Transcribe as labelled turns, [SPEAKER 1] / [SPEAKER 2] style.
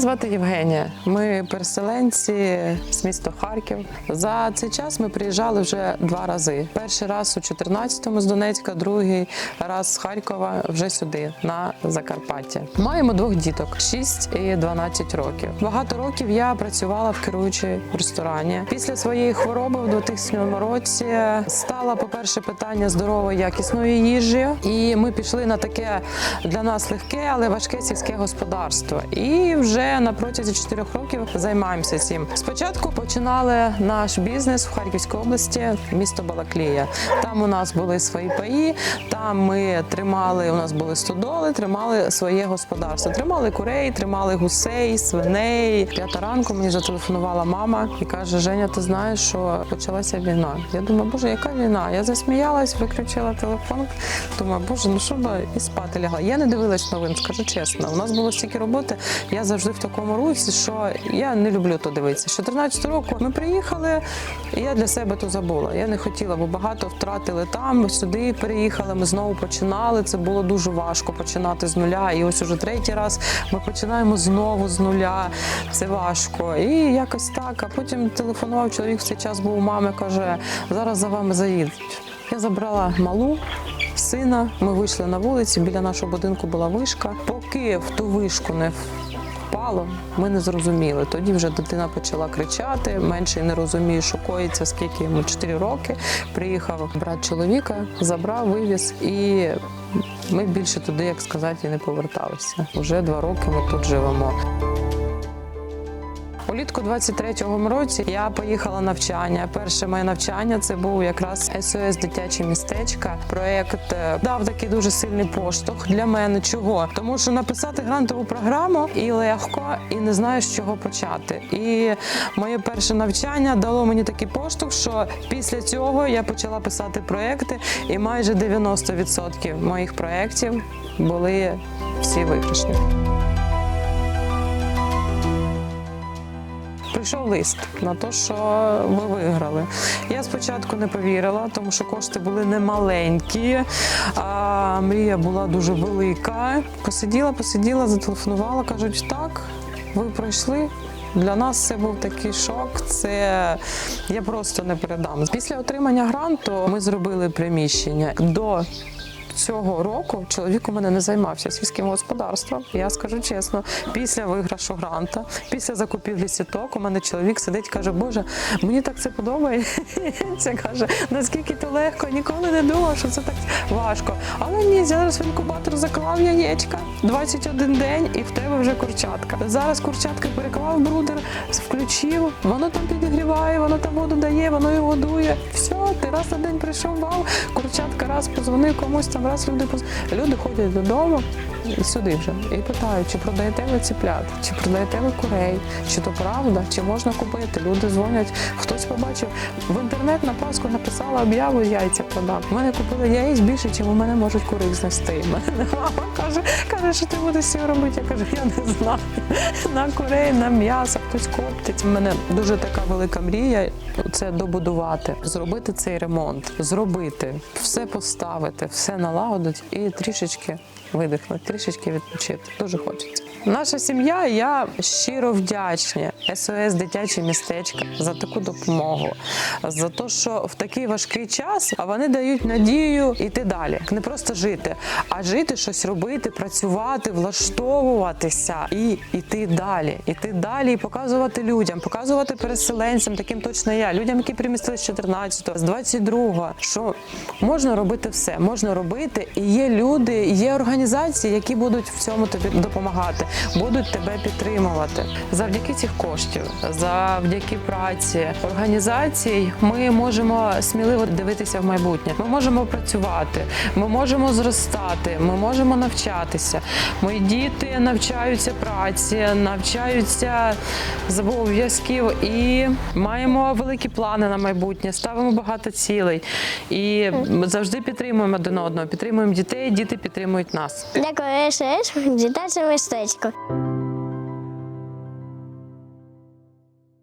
[SPEAKER 1] звати Євгенія. Ми переселенці з міста Харків. За цей час ми приїжджали вже два рази. Перший раз у 14-му з Донецька, другий раз з Харкова вже сюди, на Закарпаття. Маємо двох діток 6 і 12 років. Багато років я працювала в керуючій ресторані. Після своєї хвороби в 2000 році стало, по-перше, питання здорової якісної їжі, і ми пішли на таке для нас легке, але важке сільське господарство. І вже на протязі 4 років займаємося цим. Спочатку починали наш бізнес в Харківській області, місто Балаклія. Там у нас були свої паї, там ми тримали. У нас були стодоли, тримали своє господарство. Тримали курей, тримали гусей, свиней. П'ята ранку мені зателефонувала мама і каже: Женя, ти знаєш, що почалася війна. Я думаю, боже, яка війна? Я засміялась, виключила телефон. Думаю, боже, ну що і спати лягла. Я не дивилась новин, скажу чесно. У нас було стільки роботи. Я завжди такому русі, що я не люблю то дивитися. З 14 року ми приїхали, і я для себе то забула. Я не хотіла, бо багато втратили там. Сюди переїхали. Ми знову починали. Це було дуже важко починати з нуля. І ось уже третій раз ми починаємо знову з нуля. Це важко. І якось так. А потім телефонував чоловік в цей час був у мами, каже: зараз за вами заїдуть. Я забрала малу. Сина, ми вийшли на вулиці. Біля нашого будинку була вишка. Поки в ту вишку не впало, ми не зрозуміли. Тоді вже дитина почала кричати. Менший не розуміє, що коїться, скільки йому 4 роки. Приїхав брат чоловіка, забрав, вивіз, і ми більше туди, як сказати, і не поверталися. Уже два роки ми тут живемо. Улітку 23-го році я поїхала навчання. Перше моє навчання це був якраз СОС дитяче містечка. Проект е, дав такий дуже сильний поштовх для мене. Чого? Тому що написати грантову програму і легко, і не знаєш з чого почати. І моє перше навчання дало мені такий поштовх, що після цього я почала писати проекти, і майже 90% моїх проєктів були всі виграшні. Прийшов лист на те, що ви виграли. Я спочатку не повірила, тому що кошти були немаленькі, а мрія була дуже велика. Посиділа, посиділа, зателефонувала, кажуть, так, ви пройшли. Для нас це був такий шок. Це я просто не передам. Після отримання гранту ми зробили приміщення до. Цього року чоловік у мене не займався сільським господарством. Я скажу чесно, після виграшу гранта, після закупівлі сіток, у мене чоловік сидить і каже: Боже, мені так це подобається. каже, наскільки то легко, ніколи не думав, що це так важко. Але ні, зараз в інкубатор заклав яєчка 21 день, і в тебе вже курчатка. Зараз курчатка переклав брудер, включив, воно там підігріває, воно там воду дає, воно його годує. Все, ти раз на день прийшов, вау, курчатка раз позвонив комусь там, раз люди люди ходять додому. Сюди вже і питають, чи продаєте ви ціплят, чи продаєте ви курей, чи то правда, чи можна купити. Люди дзвонять. Хтось побачив в інтернет на Пасху написала об'яву яйця продам. У мене купили яєць більше, ніж у мене можуть курей знести. Мама каже, каже, що ти будеш цього робити. Я кажу, я не знаю. На курей, на м'ясо, хтось коптить. У мене дуже така велика мрія це добудувати, зробити цей ремонт, зробити, все поставити, все налагодити і трішечки видихнути, трішечки відпочити. Дуже хочеться. Наша сім'я, я щиро вдячна СОС дитяче містечко за таку допомогу, за те, що в такий важкий час вони дають надію йти далі. Не просто жити, а жити, щось робити, працювати, влаштовуватися і йти далі. Іти далі і показувати людям, показувати переселенцям, таким точно я, людям, які примістились з 14-го, з 22-го, що можна робити все, можна робити, і є люди, є організації, які будуть в цьому тобі допомагати, будуть тебе підтримувати. Завдяки цих коштів, завдяки праці організацій, ми можемо сміливо дивитися в майбутнє. Ми можемо працювати, ми можемо зростати, ми можемо навчатися. Мої діти навчаються праці, навчаються з обов'язків і маємо великі плани на майбутнє, ставимо багато цілей і завжди підтримуємо один одного, підтримуємо дітей, діти підтримують нас.
[SPEAKER 2] Дякую, СС, дитяче містечко.